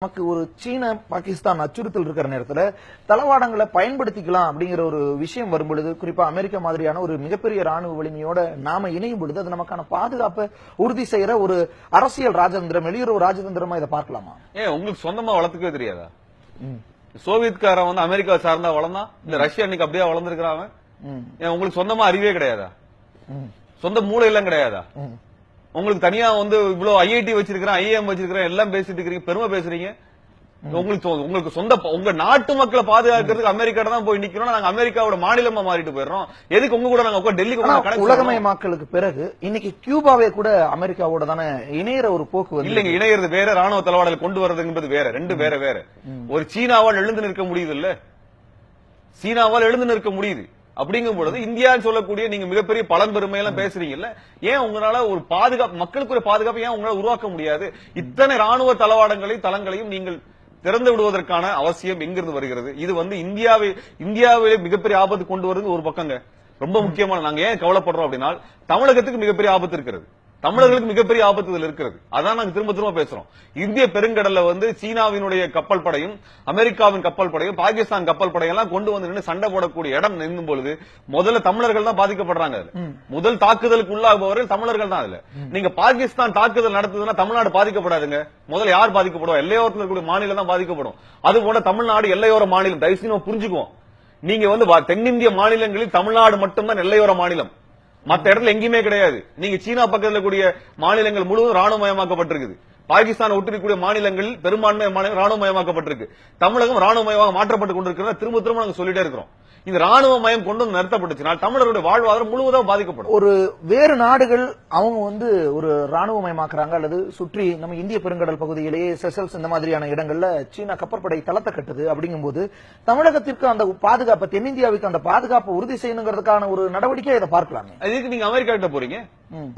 நமக்கு ஒரு சீன பாகிஸ்தான் அச்சுறுத்தல் இருக்கிற நேரத்துல தளவாடங்களை பயன்படுத்திக்கலாம் அப்படிங்கிற ஒரு விஷயம் வரும் பொழுது குறிப்பா அமெரிக்கா மாதிரியான ஒரு மிகப்பெரிய ராணுவ வலிமையோட நாம இணையும் பொழுது அது நமக்கான பாதுகாப்பை உறுதி செய்யற ஒரு அரசியல் ராஜதந்திரம் வெளியுறவு ராஜதந்திரமா இதை பார்க்கலாமா? ஏன் உங்களுக்கு சொந்தமா வளர்த்துக்கவே தெரியாதா? சோவியத்காரன் வந்து அமெரிக்கா சார்ந்தா வளர்ந்தான் இந்த ரஷ்யா இன்னைக்கு அப்படியே ஏன் உங்களுக்கு சொந்தமா அறிவே கிடையாதா? சொந்த மூளை எல்லாம் கிடையாதா. உங்களுக்கு தனியா வந்து இவ்வளவு ஐஐடி வச்சிருக்கிறேன் ஐஏஎம் வச்சிருக்கிறேன் எல்லாம் பேசிட்டு இருக்கீங்க பெருமை பேசுறீங்க? உங்களுக்கு உங்களுக்கு சொந்த உங்க நாட்டு மக்களை பாதுகாக்கிறதுக்கு அமெரிக்காட்ட தான் போய் நிக்கிறோம் நாங்க அமெரிக்காவோட மாநிலமா மாறிட்டு போயிடுறோம். எதுக்கு உங்க கூட நாங்க டெல்லிக்கு கணக்கு உலகமயமாக்கலுக்கு பிறகு இன்னைக்கு கியூபாவே கூட அமெரிக்காவோட தானே இணையற ஒரு போக்கு வந்து இல்லைங்க இணையறது வேற ராணுவ தளவாடல் கொண்டு வர்றதுங்கிறது வேற ரெண்டு வேற வேற. ஒரு சீனாவால் எழுந்து நிற்க முடியுது இல்ல சீனாவால் எழுந்து நிற்க முடியுது. அப்படிங்கும் பொழுது இந்தியான்னு சொல்லக்கூடிய நீங்க மிகப்பெரிய பலம் பெருமை எல்லாம் பேசுறீங்கல்ல ஏன் உங்களால ஒரு பாதுகாப்பு மக்களுக்கு ஒரு பாதுகாப்பு ஏன் உங்களால உருவாக்க முடியாது? இத்தனை ராணுவ தளவாடங்களையும் தளங்களையும் நீங்கள் திறந்து விடுவதற்கான அவசியம் எங்கிருந்து வருகிறது? இது வந்து இந்தியாவை இந்தியாவிலே மிகப்பெரிய ஆபத்து கொண்டு வருது ஒரு பக்கங்க. ரொம்ப முக்கியமான நாங்க ஏன் கவலைப்படுறோம் அப்படின்னா தமிழகத்துக்கு மிகப்பெரிய ஆபத்து இருக்கிறது. தமிழர்களுக்கு மிகப்பெரிய ஆபத்து இதுல இருக்கிறது. அதான் நாங்க திரும்ப திரும்ப பேசுறோம். இந்திய பெருங்கடல்ல வந்து சீனாவினுடைய கப்பல் படையும் அமெரிக்காவின் கப்பல் படையும் பாகிஸ்தான் கப்பல் படையும் எல்லாம் கொண்டு வந்து நின்று சண்டை போடக்கூடிய இடம் நிற்கும் பொழுது முதல்ல தமிழர்கள் தான் பாதிக்கப்படுறாங்க அதுல. முதல் தாக்குதலுக்கு உள்ளாகுபவர்கள் தமிழர்கள் தான் அதுல. நீங்க பாகிஸ்தான் தாக்குதல் நடத்துதுன்னா தமிழ்நாடு பாதிக்கப்படாதுங்க. முதல்ல யார் பாதிக்கப்படுவா? எல்லையோரத்தில் இருக்கக்கூடிய மாநிலம் தான் பாதிக்கப்படும். அது போல தமிழ்நாடு எல்லையோர மாநிலம். தயவு நம்ம புரிஞ்சுக்குவோம். நீங்க வந்து தென்னிந்திய மாநிலங்களில் தமிழ்நாடு மட்டும்தான் எல்லையோர மாநிலம். மத்த இடத்துல எங்கேயுமே கிடையாது. நீங்க சீனா பக்கத்துல கூடிய மாநிலங்கள் முழுவதும் ராணுவமயமாக்கப்பட்டிருக்குது பாகிஸ்தான் ஒட்டிருக்கக்கூடிய மாநிலங்களில் பெரும்பான்மை ராணுவமயமாக்கப்பட்டிருக்கு தமிழகம் ராணுவமயமாக மாற்றப்பட்டு கொண்டிருக்கிறத திரும்ப திரும்ப நாங்க சொல்லிட்டே இருக்கிறோம். இந்த ராணுவமயம் கொண்டு வந்து நிறுத்தப்பட்டுச்சுனால் தமிழருடைய வாழ்வாதாரம் முழுவதும் பாதிக்கப்படும். ஒரு வேறு நாடுகள் அவங்க வந்து ஒரு ராணுவமயமாக்குறாங்க அல்லது சுற்றி நம்ம இந்திய பெருங்கடல் பகுதியிலேயே செசல்ஸ் இந்த மாதிரியான இடங்கள்ல சீனா கப்பற்படை தளத்தை கட்டுது அப்படிங்கும்போது தமிழகத்திற்கு அந்த பாதுகாப்பு தென்னிந்தியாவுக்கு அந்த பாதுகாப்பை உறுதி செய்யணுங்கிறதுக்கான ஒரு நடவடிக்கை இதை பார்க்கலாமே. இதுக்கு நீங்க அமெரிக்கா கிட்ட போறீங்க.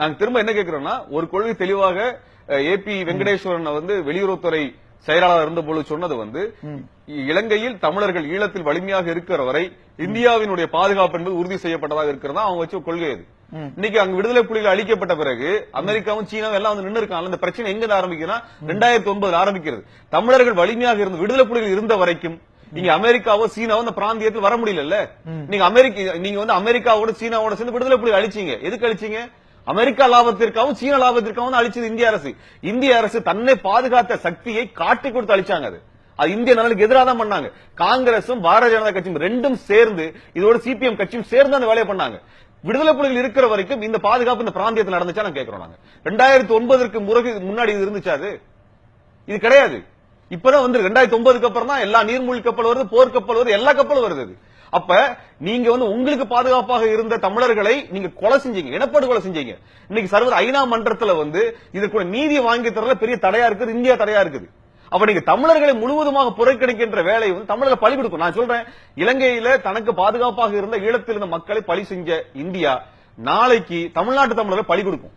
நாங்க திரும்ப என்ன கேக்குறோம்னா ஒரு கொள்கை தெளிவாக ஏபி வெங்கடேஸ்வரன் வந்து வெளியுறவுத்துறை செயலாளர் இருந்த சொன்னது வந்து இலங்கையில் தமிழர்கள் ஈழத்தில் வலிமையாக இருக்கிற வரை இந்தியாவினுடைய பாதுகாப்பு என்பது உறுதி செய்யப்பட்டதாக இருக்கிறதா அவங்க வச்ச கொள்கை அது. இன்னைக்கு அங்க விடுதலை புலிகள் அழிக்கப்பட்ட பிறகு அமெரிக்காவும் சீனாவும் எல்லாம் வந்து நின்று இருக்காங்க இந்த பிரச்சனை எங்க ஆரம்பிக்குதுன்னா ரெண்டாயிரத்தி ஒன்பதுல ஆரம்பிக்கிறது. தமிழர்கள் வலிமையாக இருந்து விடுதலை புலிகள் இருந்த வரைக்கும் நீங்க அமெரிக்காவோ சீனாவோ இந்த பிராந்தியத்தில் வர முடியல நீங்க அமெரிக்க நீங்க வந்து அமெரிக்காவோட சீனாவோட சேர்ந்து விடுதலை புலிகள் அழிச்சீங்க. எதுக்கு அழிச்சீங்க? அமெரிக்கா லாபத்திற்காகவும் சீன லாபத்திற்காகவும் அழிச்சது இந்திய அரசு. இந்திய அரசு தன்னை பாதுகாத்த சக்தியை காட்டி கொடுத்து அழிச்சாங்க அது. அது இந்திய நலனுக்கு எதிராக தான் பண்ணாங்க. காங்கிரசும் பாரதிய ஜனதா கட்சியும் ரெண்டும் சேர்ந்து இதோட சிபிஎம் கட்சியும் சேர்ந்து அந்த வேலையை பண்ணாங்க. விடுதலை புலிகள் இருக்கிற வரைக்கும் இந்த பாதுகாப்பு இந்த பிராந்தியத்தில் நடந்துச்சா நான் கேட்கிறோம் நாங்க ரெண்டாயிரத்தி ஒன்பதற்கு முறகு முன்னாடி இது இருந்துச்சா அது? இது கிடையாது. இப்பதான் வந்து ரெண்டாயிரத்தி ஒன்பதுக்கு அப்புறம் தான் எல்லா நீர்மூழ்கி கப்பல் வருது போர்க்கப்பல் வருது எல்லா கப்பலும் வருது அப்ப நீங்க வந்து உங்களுக்கு பாதுகாப்பாக இருந்த தமிழர்களை நீங்க கொலை செஞ்சீங்க இனப்படுகொலை செஞ்சீங்க. இன்னைக்கு சர்வத ஐநா மன்றத்துல வந்து இதற்கு நீதி வாங்கி தரல பெரிய தடையா இருக்குது இந்தியா தடையா இருக்குது. அப்ப நீங்க தமிழர்களை முழுவதுமாக புறக்கணிக்கின்ற வேலையை வந்து தமிழக பலி கொடுக்கும். நான் சொல்றேன் இலங்கையில தனக்கு பாதுகாப்பாக இருந்த ஈழத்தில் இருந்த மக்களை பழி செஞ்ச இந்தியா நாளைக்கு தமிழ்நாட்டு தமிழரை பலி கொடுக்கும்.